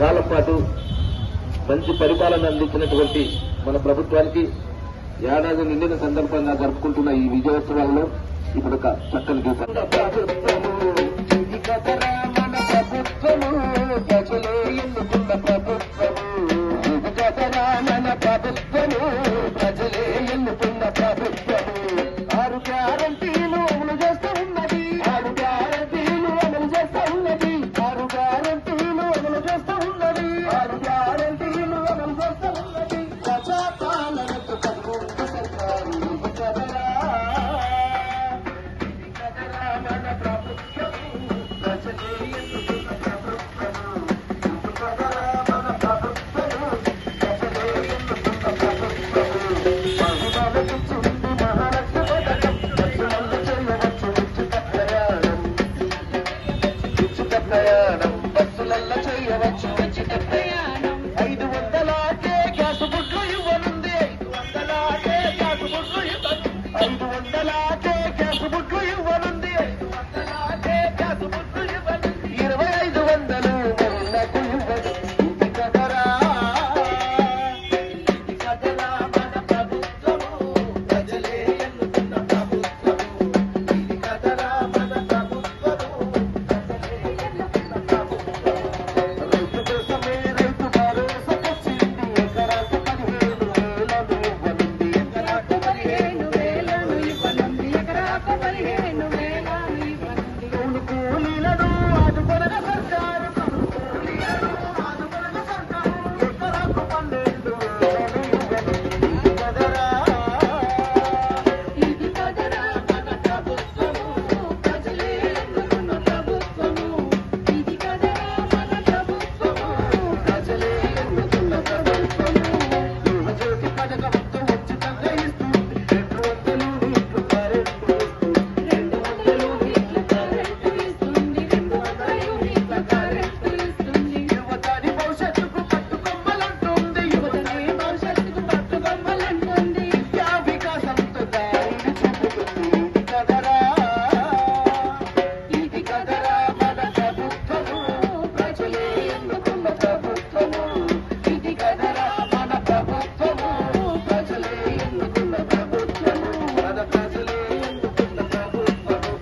కాలం పాటు మంచి పరిపాలన అందించినటువంటి మన ప్రభుత్వానికి ఏడాది నిండిన సందర్భంగా జరుపుకుంటున్న ఈ విజయోత్సవాల్లో ఇప్పుడు ఒక చక్కని గీతం. Thank you.